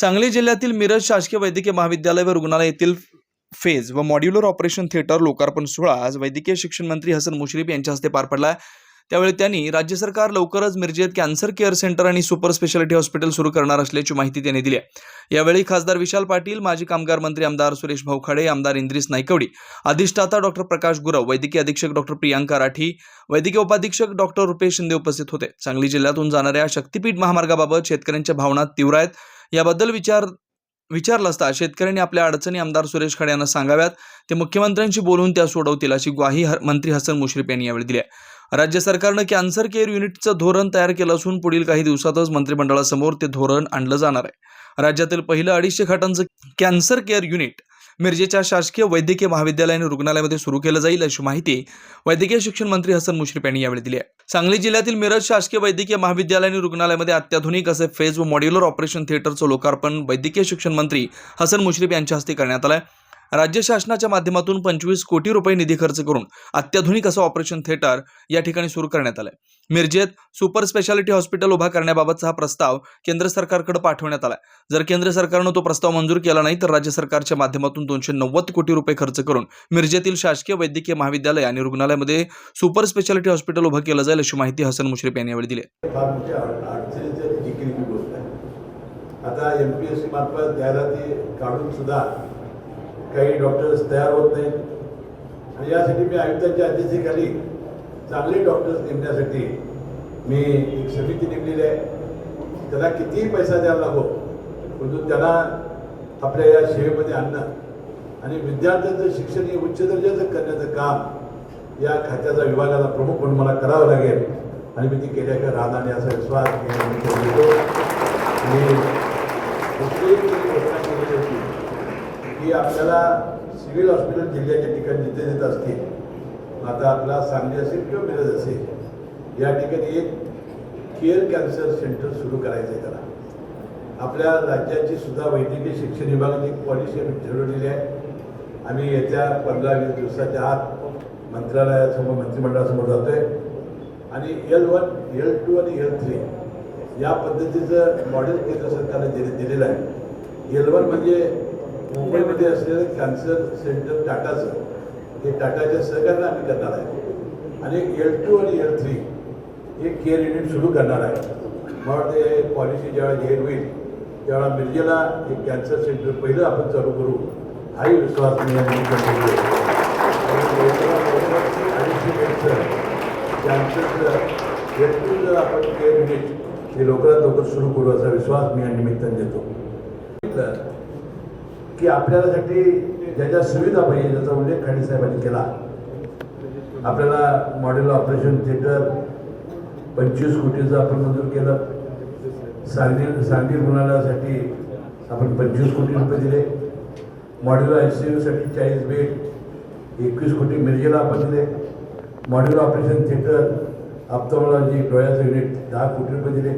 सांगली जिल्ह्यातील मिरज शासकीय वैद्यकीय महाविद्यालय व रुग्णालय येथील फेज व मॉड्युलर ऑपरेशन थिएटर लोकार्पण सोहळा आज वैद्यकीय शिक्षण मंत्री हसन मुश्रीफ यांच्या हस्ते पार पडला त्यावेळी त्यांनी राज्य सरकार लवकरच मिरजेत कॅन्सर केअर सेंटर आणि सुपर स्पेशालिटी हॉस्पिटल सुरू करणार असल्याची माहिती त्यांनी दिली आहे. यावेळी खासदार विशाल पाटील माजी कामगार मंत्री आमदार सुरेश भाऊखाडे आमदार इंद्रिस नायकवडी अधिष्ठाता डॉक्टर प्रकाश गुरव वैद्यकीय अधीक्षक डॉक्टर प्रियांका राठी वैद्यकीय उपाधीक्षक डॉक्टर रुपेश शिंदे उपस्थित होते. सांगली जिल्ह्यातून जाणाऱ्या शक्तीपीठ महामार्गाबाबत शेतकऱ्यांच्या भावना तीव्र आहेत. याबद्दल विचार विचारलं असता शेतकऱ्यांनी आपल्या अडचणी आमदार सुरेश खडे यांना सांगाव्यात. ते मुख्यमंत्र्यांशी बोलून त्या सोडवतील अशी ग्वाही ह- मंत्री हसन मुश्रीफ यांनी यावेळी दिली आहे. राज्य सरकारनं कॅन्सर केअर युनिटचं धोरण तयार केलं असून पुढील काही दिवसातच मंत्रिमंडळासमोर ते धोरण आणलं जाणार आहे. राज्यातील पहिलं अडीचशे खाटांचं कॅन्सर केअर युनिट मिरजेच्या शासकीय वैद्यकीय महाविद्यालय आणि रुग्णालयामध्ये सुरू केलं जाईल अशी माहिती वैद्यकीय शिक्षण मंत्री हसन मुश्रीफ यांनी यावेळी दिली आहे. सांगली जिल्ह्यातील मिरज शासकीय वैद्यकीय महाविद्यालय आणि रुग्णालयामध्ये अत्याधुनिक असे फेज व मॉड्युलर ऑपरेशन थिएटरचं लोकार्पण वैद्यकीय शिक्षण मंत्री हसन मुश्रीफ यांच्या हस्ते करण्यात आलं आहे. राज्य शासनाच्या माध्यमातून पंचवीस कोटी रुपये निधी खर्च करून अत्याधुनिक असं ऑपरेशन थिएटर या ठिकाणी सुरू करण्यात आलंय. मिरजेत सुपर स्पेशालिटी हॉस्पिटल उभा करण्याबाबतचा हा प्रस्ताव केंद्र सरकारकडे पाठवण्यात आलाय. जर केंद्र सरकारनं तो प्रस्ताव मंजूर केला नाही तर राज्य सरकारच्या माध्यमातून दोनशे नव्वद कोटी रुपये खर्च करून मिरजेतील शासकीय वैद्यकीय महाविद्यालय आणि रुग्णालयामध्ये सुपर स्पेशालिटी हॉस्पिटल उभं केलं जाईल अशी माहिती हसन मुश्रीफ यांनी यावेळी दिली आता एम पी एस सी मार्फत जाहिराती काढून सुद्धा काही डॉक्टर्स तयार होत नाहीत. आणि यासाठी मी आयुक्तांच्या अध्यक्षतेखाली चांगले डॉक्टर्स नेमण्यासाठी मी एक समिती नेमलेली आहे. त्याला कितीही पैसा द्यायला लागो परंतु त्याला आपल्या या सेवेमध्ये आणणं आणि विद्यार्थ्यांचं शिक्षण हे उच्च दर्जाचं करण्याचं काम या खात्याचा विभागाला प्रमुख म्हणून मला करावं लागेल. आणि मी ती केल्याशिवाय राहणार नाही असा विश्वास मी या निमित्ताने देतो आणि दुसरी एक मी घोषणा केलेली होती की आपल्याला सिव्हिल हॉस्पिटल जिल्ह्याच्या ठिकाणी जिथे जिथे असतील आता आपला सांगली असेल किंवा मिरज असेल या ठिकाणी एक केअर कॅन्सर सेंटर सुरू करायचं आहे त्याला. आपल्या राज्याची सुद्धा वैद्यकीय शिक्षण विभागाची एक पॉलिसी आम्ही ठरवलेली आहे. आम्ही येत्या पंधरा वीस दिवसाच्या आत मंत्रालयासमोर मंत्रिमंडळासमोर जातोय. आणि एल वन एल टू आणि एल थ्री या पद्धतीचं मॉडेल केंद्र सरकारने दिले दिलेलं आहे. एल वन म्हणजे मुंबईमध्ये असलेलं कॅन्सर सेंटर टाटाचं ते टाटाच्या सहकार्यानं आम्ही करणार आहे. आणि एल टू आणि एल थ्री हे केअर युनिट सुरू करणार आहे. मग ते पॉलिसी ज्यावेळेला जाहीर होईल त्यावेळेला मिरजेला एक कॅन्सर सेंटर पहिलं आपण चालू करू. हाही विश्वास मी या आणि कॅन्सर कॅन्सरचं एल टू जर आपण केअर युनिट हे लवकरात लवकर सुरू करू असा विश्वास मी या निमित्ताने देतो. की आपल्यासाठी ज्या ज्या सुविधा पाहिजे ज्याचा उल्लेख खाडे साहेबांनी केला. आपल्याला मॉडेल ऑपरेशन थिएटर पंचवीस कोटीचं आपण मंजूर केलं. सांगली सांगली रुग्णालयासाठी आपण पंचवीस कोटी रुपये दिले. मॉड्युलर आय सी यूसाठी चाळीस बेड एकवीस कोटी मिरजेला आपण दिले. मॉड्युलर ऑपरेशन थिएटर ऑप्थॉमॉलॉजी डोळ्याचं युनिट दहा कोटी रुपये दिले.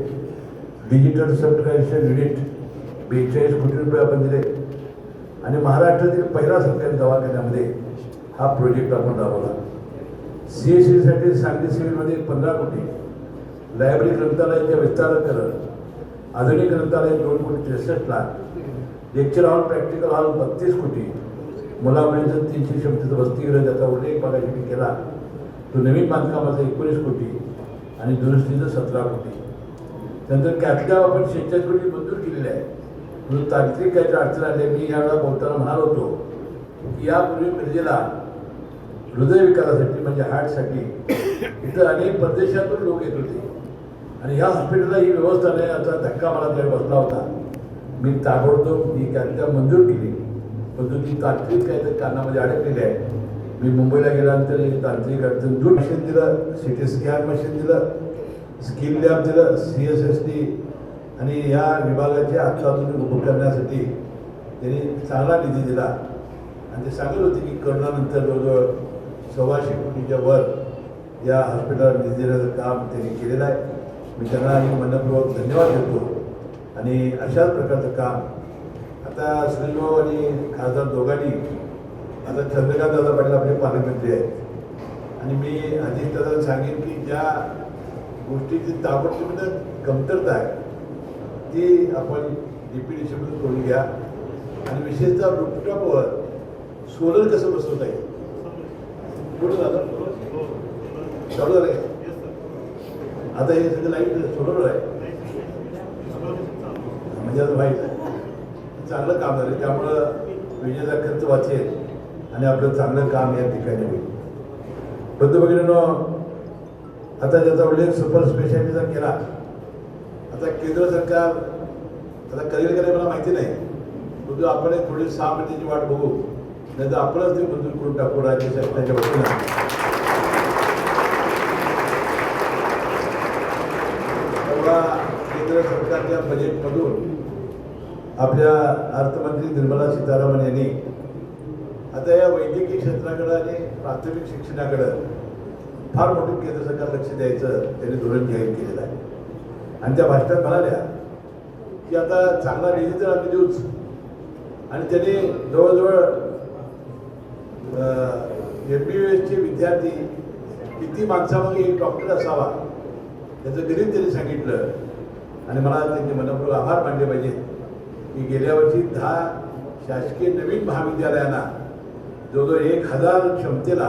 डिजिटल सबस्क्रिप्शन युनिट बेचाळीस कोटी रुपये आपण दिले. आणि महाराष्ट्रातील पहिला सरकारी दवाखान्यामध्ये हा प्रोजेक्ट आपण राबवला. सी एस सीसाठी सांगली सिव्हिलमध्ये पंधरा कोटी. लायब्ररी ग्रंथालयाच्या विस्तारीकरण आधुनिक ग्रंथालय दोन कोटी त्रेसष्ट lakh. Lecture hall practical hall बत्तीस कोटी. मुलामुलींचं तीनशे क्षमतेचं वसतिगृह ज्याचा उल्लेख मागाशी मी केला. तो नवीन बांधकामाचा एकोणीस कोटी आणि दुरुस्तीचं सतरा कोटी. त्यानंतर कॅथलॅब आपण शेहेचाळीस कोटी मंजूर केलेले आहे. म्हणून तांत्रिक काही अडचण आली मी यावेळेला बोलताना म्हणालो होतो की यापूर्वी मिरजेला हृदयविकारासाठी म्हणजे हार्टसाठी इथं अनेक परदेशातून लोक येत होते. आणि ह्या हॉस्पिटलला ही व्यवस्था नाही याचा धक्का मला त्यावेळी बसला होता. मी ताबडतोब ही कॅथलॅब मंजूर केली. परंतु ती तांत्रिक काहीतरी कारणामध्ये अडकलेली आहे मी मुंबईला गेल्यानंतर एक तांत्रिक अडचण दूर मशीन दिलं सी टी स्कॅन मशीन दिलं स्किल लॅब दिलं सी एस एस टी आणि या विभागाचे अत्याधुनिक उभं करण्यासाठी त्यांनी चांगला निधी दिला. आणि ते सांगत होते की करोनानंतर जवळजवळ सव्वाशे कोटीच्या वर या हॉस्पिटलला निधी देण्याचं काम त्यांनी केलेलं आहे. मी त्यांना आणि मनपूर्वक धन्यवाद देतो. आणि अशाच प्रकारचं काम आता सुनीलभाऊ आणि खासदार दोघांनी आता चंद्रकांत दादा पाटील आपले पालकमंत्री आहेत. आणि मी अधिष्ठाताना सांगेन की ज्या गोष्टीची ताबडतोबीनं कमतरता आहे ती आपण डी पी करून घ्या. आणि विशेषतः रूपटॉपवर सोलर कसं बसवता येईल कुठं झालं चालू झालं आता हे सगळं लाइट सोलर आहे. म्हणजे आता माहीत आहे चांगलं काम झालं त्यामुळं विजेचा खर्च वाचेल आणि आपलं चांगलं काम या ठिकाणी होईल. बंधू आता ज्याचा उल्लेख सुपर स्पेशालिटीचा केला आता केंद्र सरकार आता करेल का नाही मला माहिती नाही. परंतु आपण पुढील सहा महिन्याची वाट बघू. नाही तर आपणच ते मंजूर करून टाकू राज्य शासनाच्या वतीनं. केंद्र सरकारच्या बजेटमधून आपल्या अर्थमंत्री निर्मला सीतारामन यांनी आता या वैद्यकीय क्षेत्राकडं आणि प्राथमिक शिक्षणाकडं फार मोठं केंद्र सरकार लक्ष द्यायचं त्यांनी धोरण जाहीर केलेलं आहे. आणि त्या भाषणात म्हणाल्या की आता चांगला निधी तर आम्ही देऊच. आणि त्यांनी जवळजवळ एम बी बी एसचे विद्यार्थी किती माणसामागे एक डॉक्टर असावा त्याचं गणित त्यांनी सांगितलं. आणि मला त्यांचे मनपूर्वक आभार मानले पाहिजे की गेल्या वर्षी दहा शासकीय नवीन महाविद्यालयांना जवळजवळ एक हजार क्षमतेला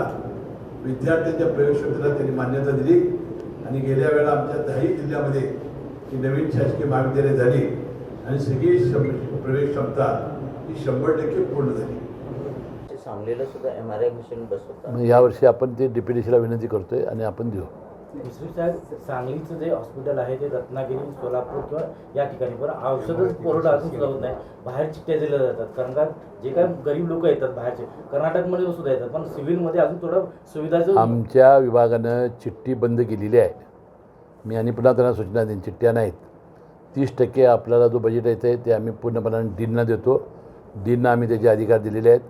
विद्यार्थ्यांच्या प्रयोगक्षमतेला त्यांनी मान्यता दिली. आणि गेल्या वेळेला आमच्या दहाही जिल्ह्यामध्ये ही नवीन शासकीय महाविद्यालय झाली आणि सगळी प्रवेश क्षमता ही शंभर टक्के पूर्ण झाली. सांगलीला सुद्धा एम आर आय मशीन बसवतात. यावर्षी आपण ते ला विनंती करतोय आणि आपण देऊ. दुसरी साहेब सांगलीचं जे हॉस्पिटल आहे ते रत्नागिरी सोलापूर किंवा या ठिकाणी. पण औषधच पुरवठा अजून सुद्धा होत नाही. बाहेर चिठ्ठ्या दिल्या जातात. कारण का जे काय गरीब लोक येतात बाहेरचे कर्नाटकमध्ये सुद्धा येतात. पण सिव्हिलमध्ये अजून थोडं सुविधाचं आमच्या विभागानं चिठ्ठी बंद केलेली आहे. मी आणि पुन्हा त्यांना सूचना देईन चिठ्ठ्या नाहीत. तीस टक्के आपल्याला जो बजेट येतं आहे ते आम्ही पूर्णपणाने डीनना देतो. डीनना आम्ही त्याचे अधिकार दिलेले आहेत.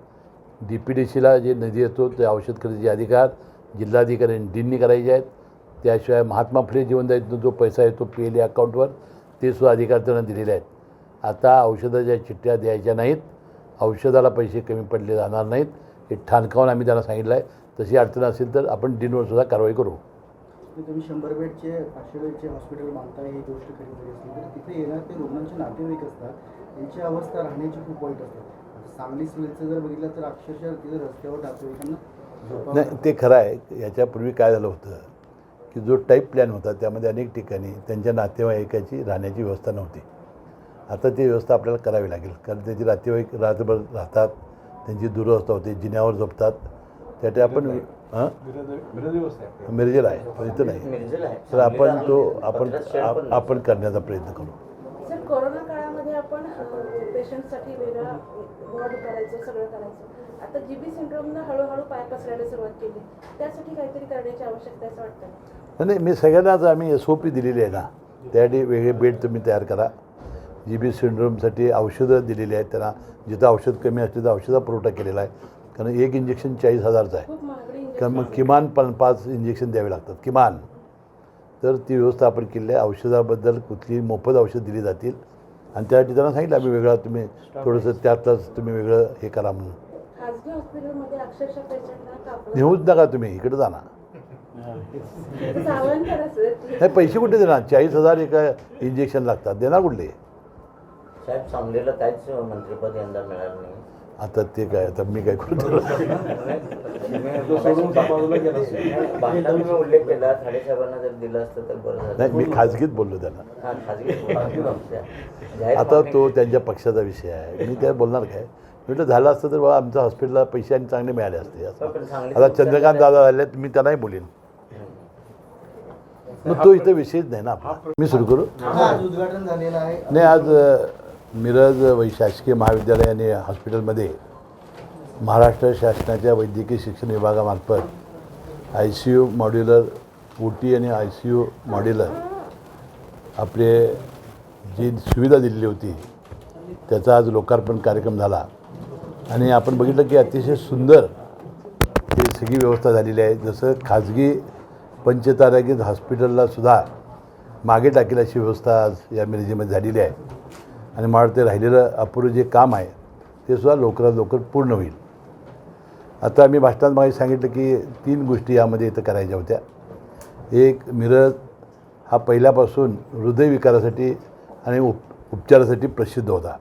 डी पी डी सीला जे निधी येतो ते औषध खरेदीचे अधिकार जिल्हाधिकारी डीननी करायचे आहेत. त्याशिवाय महात्मा फुले जीवनदायीतून जो पैसा येतो पी एल अकाउंटवर ते सुद्धा अधिकार त्यांना दिलेले आहेत. आता औषधाच्या चिठ्ठ्या द्यायच्या नाहीत. औषधाला पैसे कमी पडले जाणार नाहीत. हे ठाणकावून आम्ही त्यांना सांगितलं आहे. तशी अडचण असेल तर आपण डीनवर सुद्धा कारवाई करू. तुम्ही तुम्ही शंभर बेडचे पाचशे बेडचे हॉस्पिटल बांधता ही गोष्ट खरी जरी असली तर तिथे येणार ते रुग्णांचे नातेवाईक असतात. त्यांची अवस्था राहण्याची खूप वाईट असते सांगली सिव्हिलचं जर बघितलं तर अक्षरशः तिथे रस्त्यावर नातेवाईकांना नाही ते खरं आहे. याच्यापूर्वी काय झालं होतं की जो टाईप प्लॅन होता त्यामध्ये अनेक ठिकाणी त्यांच्या नातेवाईकाची राहण्याची व्यवस्था नव्हती. आता ती व्यवस्था आपल्याला करावी लागेल. कारण त्याची नातेवाईक रात्रभर राहतात त्यांची दुरवस्था होते जिन्यावर झोपतात. त्यासाठी आपण हां? मिरजेला आहे पण इथं नाही. तर आपण तो आपण. आपण करण्याचा प्रयत्न करू. सर कोरोना काळामध्ये आपण पेशंटसाठी वेगळा वॉर्ड करायचं सगळं करायचं. आता जी बी सिंड्रोमनं हळूहळू पाय पसरायला सुरुवात केली. त्यासाठी काहीतरी करण्याची आवश्यकता असं वाटतं? नाही, नाही मी सगळ्यांनाच आम्ही एस ओ पी दिलेली आहे ना. त्यासाठी वेगळे बेड तुम्ही तयार करा. जी बी सिंड्रोमसाठी औषधं दिलेली आहेत त्यांना. जिथं औषध कमी असते तर औषधा पुरवठा केलेला आहे. कारण एक इंजेक्शन चाळीस हजारचं आहे. कारण मग इंजेक्शन किमान पण पाच इंजेक्शन द्यावे लागतात. किमान. तर ती व्यवस्था आपण केली आहे. औषधाबद्दल कुठली मोफत औषध दिली जातील. आणि त्यासाठी त्यांना सांगितलं आम्ही वेगळा तुम्ही थोडंसं त्यातच तुम्ही वेगळं हे करा म्हणून. नेऊच नका तुम्ही इकडे जा ना. त्याचं आवाहन करा सर नाही पैसे कुठे देणार? चाळीस हजार एका इंजेक्शन लागतात. देणार कुठले? साहेब सांगलीला काहीच मंत्रिपद यंदा मिळालं नाही. आता ते काय आता मी काय करतो? भाषणात तुम्ही उल्लेख केला साडेसाहेबांना जर दिलं असतं तर बरं झालं नाही मी खाजगीत बोललो त्यांना आता तो त्यांच्या पक्षाचा विषय आहे. मी त्या बोलणार काय? म्हटलं झालं असतं तर बाबा आमच्या हॉस्पिटलला पैसे आणि चांगले मिळाले असते. आता चंद्रकांत झालं. दादा आले मी त्यांनाही बोलेन. मग तो इथं विषयच नाही ना आपला. मी सुरू करू? आज उद्घाटन झालेलं आहे. नाही आज मिरज वै शासकीय महाविद्यालय आणि हॉस्पिटलमध्ये महाराष्ट्र शासनाच्या वैद्यकीय शिक्षण विभागामार्फत I C U modular O T आणि आय सी यू मॉड्युलर आपले जी सुविधा दिलेली होती त्याचा आज लोकार्पण कार्यक्रम झाला. आणि आपण बघितलं की अतिशय सुंदर ही सगळी व्यवस्था झालेली आहे. जसं खाजगी पंचतारागीत हॉस्पिटलला सुद्धा मागे टाकेल अशी व्यवस्था आज या मिरजेमध्ये झालेली आहे. आणि मला ते राहिलेलं अपुरं जे काम आहे ते सुद्धा लवकरात लवकर पूर्ण होईल. आता मी भाषणात मागे सांगितलं की तीन गोष्टी यामध्ये इथं करायच्या होत्या. एक मिरज हा पहिल्यापासून हृदयविकारासाठी आणि उप उपचारासाठी प्रसिद्ध होता.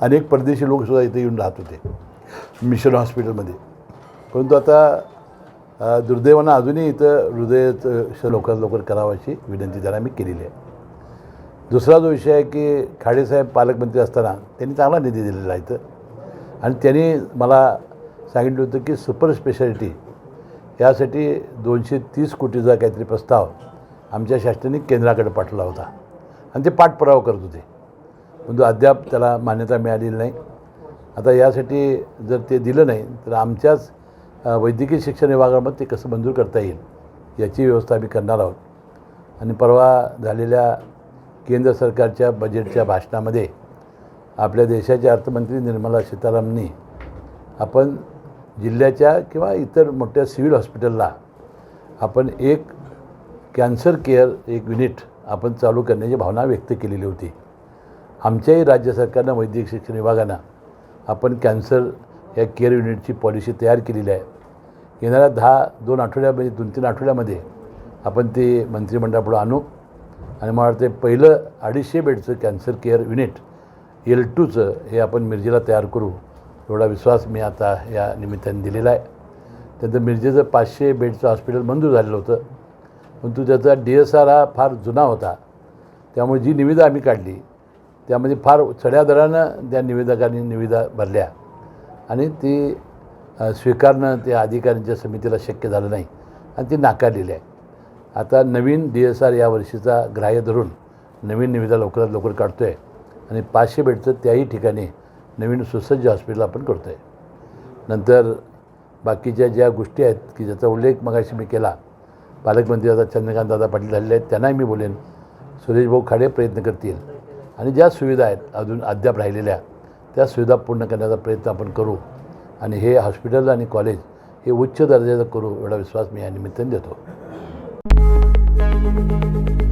अनेक परदेशी लोकसुद्धा इथे येऊन राहत होते मिशन हॉस्पिटलमध्ये. परंतु आता दुर्दैवानं अजूनही इथं हृदयाचं लवकरात लवकर करावं अशी विनंती त्यांना मी केलेली आहे. दुसरा जो विषय आहे की खाडेसाहेब पालकमंत्री असताना त्यांनी चांगला निधी दिलेला आहे इथं. आणि त्यांनी मला सांगितलं होतं की सुपर स्पेशालिटी यासाठी दोनशे तीस कोटीचा काहीतरी प्रस्ताव आमच्या शासनाने केंद्राकडे पाठवला होता. आणि ते पाठपुरावा करत होते. परंतु अद्याप त्याला मान्यता मिळालेली नाही. आता यासाठी जर ते दिलं नाही तर आमच्याच वैद्यकीय शिक्षण विभागामध्ये ते कसं मंजूर करता येईल याची व्यवस्था आम्ही करणार आहोत. आणि परवा झालेल्या केंद्र सरकारच्या बजेटच्या भाषणामध्ये आपल्या देशाचे अर्थमंत्री निर्मला सीतारामनी आपण जिल्ह्याच्या किंवा इतर मोठ्या सिव्हिल हॉस्पिटलला आपण एक कॅन्सर केअर एक युनिट आपण चालू करण्याची भावना व्यक्त केलेली होती. आमच्याही राज्य सरकारनं वैद्यकीय शिक्षण विभागानं आपण कॅन्सर या केअर युनिटची पॉलिसी तयार केलेली आहे. येणाऱ्या दहा दोन आठवड्यामध्ये दोन तीन आठवड्यामध्ये आपण ते मंत्रिमंडळापुढं आणू. आणि मला वाटते पहिलं अडीचशे बेडचं कॅन्सर केअर युनिट एल टूचं हे आपण मिरजेला तयार करू. एवढा विश्वास मी आता या निमित्ताने दिलेला आहे. त्यानंतर मिरजेचं पाचशे बेडचं हॉस्पिटल मंजूर झालेलं होतं. परंतु त्याचा डी एस आर हा फार जुना होता. त्यामुळे जी निविदा आम्ही काढली त्यामध्ये फार चढ्या दरानं त्या निवेदकांनी निविदा भरल्या. आणि ती स्वीकारणं त्या अधिकाऱ्यांच्या समितीला शक्य झालं नाही. आणि ती नाकारलेली आहे. आता नवीन डी एस आर या वर्षीचा ग्राह्य धरून नवीन निविदा लवकरात लवकर काढतो आहे आणि पाचशे बेडचं त्याही ठिकाणी नवीन सुसज्ज हॉस्पिटल आपण करतो आहे नंतर बाकीच्या ज्या गोष्टी आहेत की ज्याचा उल्लेख मगाशी मी केला पालकमंत्री आता चंद्रकांत दादा पाटील झालेले आहेत त्यांनाही मी बोलेन सुरेश भाऊ खाडे प्रयत्न करतील आणि ज्या सुविधा आहेत अजून अद्याप राहिलेल्या त्या सुविधा पूर्ण करण्याचा प्रयत्न आपण करू आणि हे हॉस्पिटल आणि कॉलेज हे उच्च दर्जाचं करू एवढा विश्वास मी या निमित्ताने देतो. Müzik